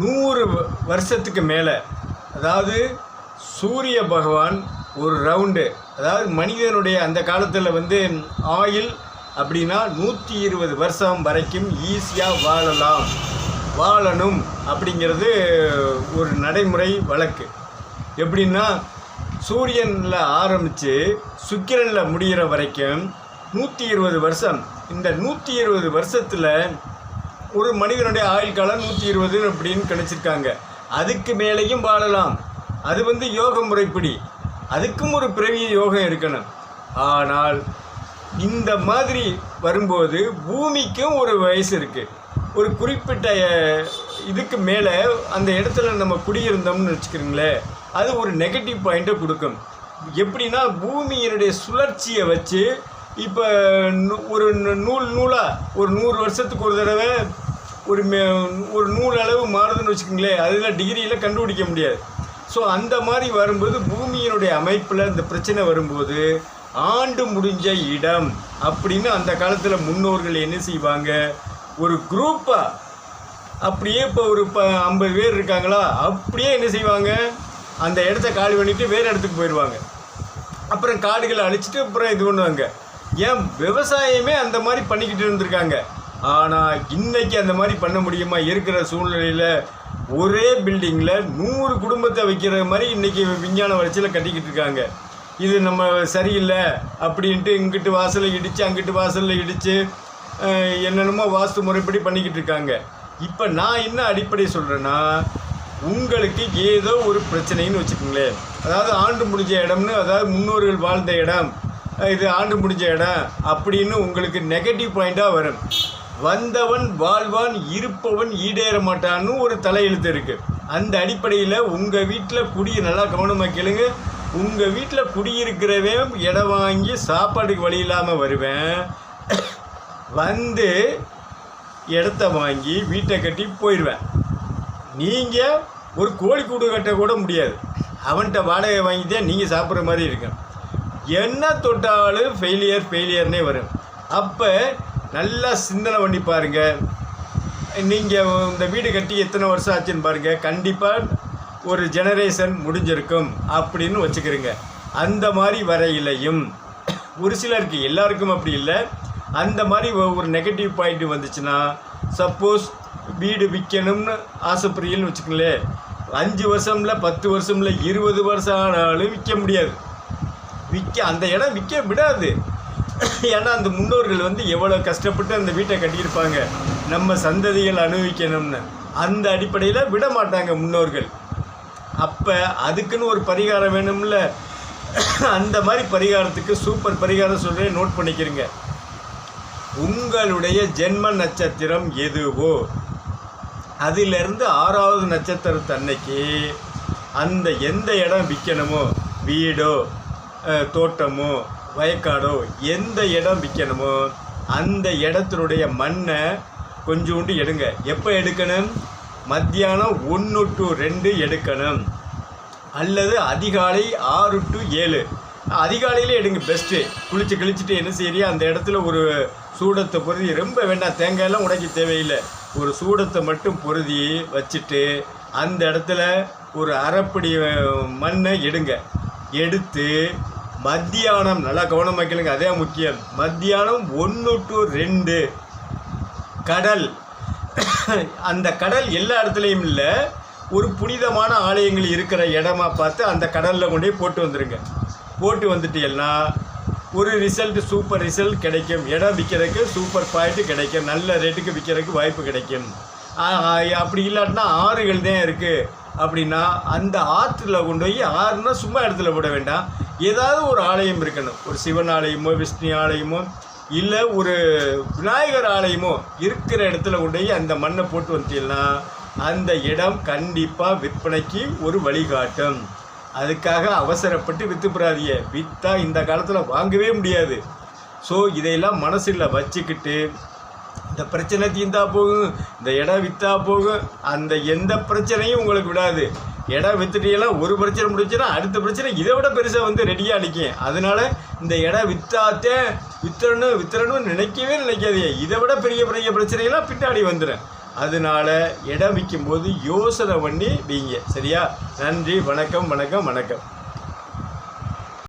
நூறு வருஷத்துக்கு மேலே. அதாவது சூரிய பகவான் ஒரு ரவுண்டு அதாவது மனிதனுடைய அந்த காலத்தில் வந்து ஆயில் அப்படின்னா நூற்றி இருபது வருஷம் வரைக்கும் ஈஸியாக வாழலாம். வாழணும் அப்படிங்கிறது ஒரு நடைமுறை வழக்கு. எப்படின்னா சூரியனில் ஆரம்பித்து சுக்கிரனில் முடிகிற வரைக்கும் நூற்றி இருபது வருஷம். இந்த நூற்றி இருபது வருஷத்தில் ஒரு மனிதனுடைய ஆயுள் காலம் நூற்றி இருபது அப்படின்னு கணிச்சிருக்காங்க. அதுக்கு மேலேயும் வாழலாம். அது வந்து யோக முறைப்படி. அதுக்கும் ஒரு பிறவி யோகம் இருக்கணும். ஆனால் இந்த மாதிரி வரும்போது பூமிக்கும் ஒரு வயசு இருக்குது ஒரு குறிப்பிட்ட இதுக்கு மேலே அந்த இடத்துல நம்ம குடியிருந்தோம்னு வச்சுக்கிறீங்களேன் அது ஒரு நெகட்டிவ் பாயிண்ட்டை கொடுக்கும். எப்படின்னா பூமியினுடைய சுழற்சியை வச்சு இப்போ ஒரு நூல் நூலாக ஒரு நூறு வருஷத்துக்கு ஒரு தடவை ஒரு மே ஒரு நூல் அளவு மாறுதுன்னு வச்சுக்கோங்களேன். அதில் டிகிரியில் கண்டுபிடிக்க முடியாது. ஸோ அந்த மாதிரி வரும்போது பூமியினுடைய அமைப்பில் இந்த பிரச்சனை வரும்போது ஆண்டு முடிஞ்ச இடம் அப்படின்னு அந்த காலத்தில் முன்னோர்கள் என்ன செய்வாங்க? ஒரு குரூப்பாக அப்படியே இப்போ ஒரு ப ஐம்பது பேர் இருக்காங்களா? அப்படியே என்ன செய்வாங்க? அந்த இடத்த காலி பண்ணிட்டு வேறு இடத்துக்கு போயிடுவாங்க அப்புறம் காடுகளை அழிச்சிட்டு அப்புறம் இது பண்ணுவாங்க. ஏன் விவசாயமே அந்த மாதிரி பண்ணிக்கிட்டு இருந்திருக்காங்க. ஆனால் இன்னைக்கு அந்த மாதிரி பண்ண முடியுமா? இருக்கிற சூழ்நிலையில் ஒரே பில்டிங்கில் நூறு குடும்பத்தை வைக்கிற மாதிரி இன்றைக்கி விஞ்ஞான வளர்ச்சியில் கட்டிக்கிட்டு இருக்காங்க. இது நம்ம சரியில்லை அப்படின்ட்டு இங்கிட்டு வாசலில் இடித்து அங்கிட்டு வாசலில் இடித்து என்னென்னமோ வாஸ்து முறைப்படி பண்ணிக்கிட்டு இருக்காங்க. இப்போ நான் என்ன அடிப்படை சொல்கிறேன்னா உங்களுக்கு ஏதோ ஒரு பிரச்சனைன்னு வச்சுக்கோங்களேன். அதாவது ஆண்டு முடிஞ்ச இடம்னு அதாவது முன்னோர்கள் வாழ்ந்த இடம். இது ஆண்டு முடிஞ்ச இடம் அப்படின்னு உங்களுக்கு நெகட்டிவ் பாயிண்ட்டாக வரும். வந்தவன் வாழ்வான் இருப்பவன் ஈடேற மாட்டான்னு ஒரு தலையெழுத்து இருக்குது அந்த அடிப்படையில் உங்கள் வீட்டில் குடி நல்லா கவனமாக கேளுங்க. உங்கள் வீட்டில் குடியிருக்கிறவன் இடம் வாங்கி சாப்பாட்டுக்கு வழி இல்லாமல் வருவேன். வந்து இடத்த வாங்கி வீட்டை கட்டி போயிடுவேன் நீங்கள் ஒரு கோழி கூடு கட்ட கூட முடியாது. அவன்கிட்ட வாடகை வாங்கிட்டே நீங்கள் சாப்பிட்ற மாதிரி இருக்கணும். என்ன தொட்டாலும் ஃபெயிலியர் ஃபெயிலியர்னே வரும். அப்போ நல்லா சிந்தனை பண்ணி பாருங்கள் நீங்கள் இந்த வீடு கட்டி எத்தனை வருஷம் ஆச்சுன்னு பாருங்கள் கண்டிப்பாக ஒரு ஜெனரேஷன் முடிஞ்சிருக்கும் அப்படின்னு வச்சுக்கிறீங்க. அந்த மாதிரி வரையிலையும் ஒரு சிலருக்கு எல்லாருக்கும் அப்படி இல்லை. அந்த மாதிரி ஒரு நெகட்டிவ் பாயிண்ட் வந்துச்சுன்னா சப்போஸ் வீடு விற்கணும்னு ஆசைப்படுறீங்கன்னு வச்சுக்கங்களேன். அஞ்சு வருஷம்ல பத்து வருஷம்ல இருபது வருஷம் ஆனாலும் விற்க முடியாது. விற்க அந்த இடம் விற்க விடாது. ஏன்னா அந்த முன்னோர்கள் வந்து எவ்வளோ கஷ்டப்பட்டு அந்த வீட்டை கட்டியிருப்பாங்க. நம்ம சந்ததிகள் அனுபவிக்கணும்னு. அந்த அடிப்படையில் விட மாட்டாங்க முன்னோர்கள். அப்போ அதுக்குன்னு ஒரு பரிகாரம் வேணும்ல? அந்த மாதிரி பரிகாரத்துக்கு சூப்பர் பரிகாரம் சொல்கிறேன் நோட் பண்ணிக்கிறீங்க. உங்களுடைய ஜென்ம நட்சத்திரம் எதுவோ? அதிலிருந்து ஆறாவது நட்சத்திரத்தன்னைக்கு அந்த எந்த இடம் விற்கணுமோ வீடோ தோட்டமோ வயக்காடோ எந்த இடம் விற்கணுமோ அந்த இடத்தினுடைய மண்ணை கொஞ்சோண்டு எடுங்க. எப்போ எடுக்கணும்? மத்தியானம் ஒன்று டு ரெண்டு எடுக்கணும். அல்லது அதிகாலை ஆறு டு ஏழு. அதிகாலையிலே எடுங்க பெஸ்ட்டு குளிச்சு கிழிச்சிட்டு என்ன செய்யறியா அந்த இடத்துல ஒரு சூடத்தை பொருதி. ரொம்ப வேண்டாம் தேங்காயெல்லாம் உடைக்க தேவையில்லை. ஒரு சூடத்தை மட்டும் பொருதி வச்சுட்டு அந்த இடத்துல ஒரு அரைப்படி மண்ணை எடுங்க. எடுத்து மத்தியானம். நல்லா கவனமாக கேளுங்க அதே முக்கியம். மத்தியானம் ஒன்று டு ரெண்டு. கடல். அந்த கடல் எல்லா இடத்துலையும் இல்லை. ஒரு புனிதமான ஆலயங்கள் இருக்கிற இடமா பார்த்து அந்த கடலில் கொண்டு போய் போட்டு வந்துடுங்க போட்டு வந்துட்டீங்கன்னா ஒரு ரிசல்ட் சூப்பர் ரிசல்ட் கிடைக்கும். இடம் விற்கிறதுக்கு சூப்பர் பாயிண்ட் கிடைக்கும். நல்ல ரேட்டுக்கு விற்கிறதுக்கு வாய்ப்பு கிடைக்கும். ஆ, அப்படி இல்லாட்டினா ஆறுகள் தான் இருக்குது அப்படின்னா அந்த ஆற்றுல கொண்டு போய் ஆறுனா சும்மா இடத்துல விட வேண்டாம். ஏதாவது ஒரு ஆலயம் இருக்கணும். ஒரு சிவன் ஆலயமோ விஷ்ணு ஆலயமோ இல்லை ஒரு விநாயகர் ஆலயமோ இருக்கிற இடத்துல கொண்டு போய் அந்த மண்ணை போட்டு வந்துட்டீங்கன்னா அந்த இடம் கண்டிப்பாக விற்பனைக்கு ஒரு வழிகாட்டும். அதுக்காக அவசரப்பட்டு வித்துப்புறாதீங்க விற்றா இந்த காலத்தில் வாங்கவே முடியாது. ஸோ இதையெல்லாம் மனசில் வச்சுக்கிட்டு இந்த பிரச்சனை தீர்ந்தா போகும் இந்த இடம் விற்றா போகும் அந்த எந்த பிரச்சனையும் உங்களுக்கு விடாது. இடம் வித்துட்டீங்கன்னா ஒரு பிரச்சனை முடிச்சுன்னா அடுத்த பிரச்சனை இதை விட பெருசாக வந்து ரெடியாக நிற்கும் அதனால் இந்த இடம் வித்தாத்தே வித்தரணும் வித்தரணும்னு நினைக்கவே நினைக்காதீங்க. இதை விட பெரிய பெரிய பிரச்சனைகள்லாம் பின்னாடி வந்துடும் அதனால இடம் விற்கும்போது யோசனை பண்ணி வீங்க. சரியா? நன்றி வணக்கம் வணக்கம் வணக்கம்.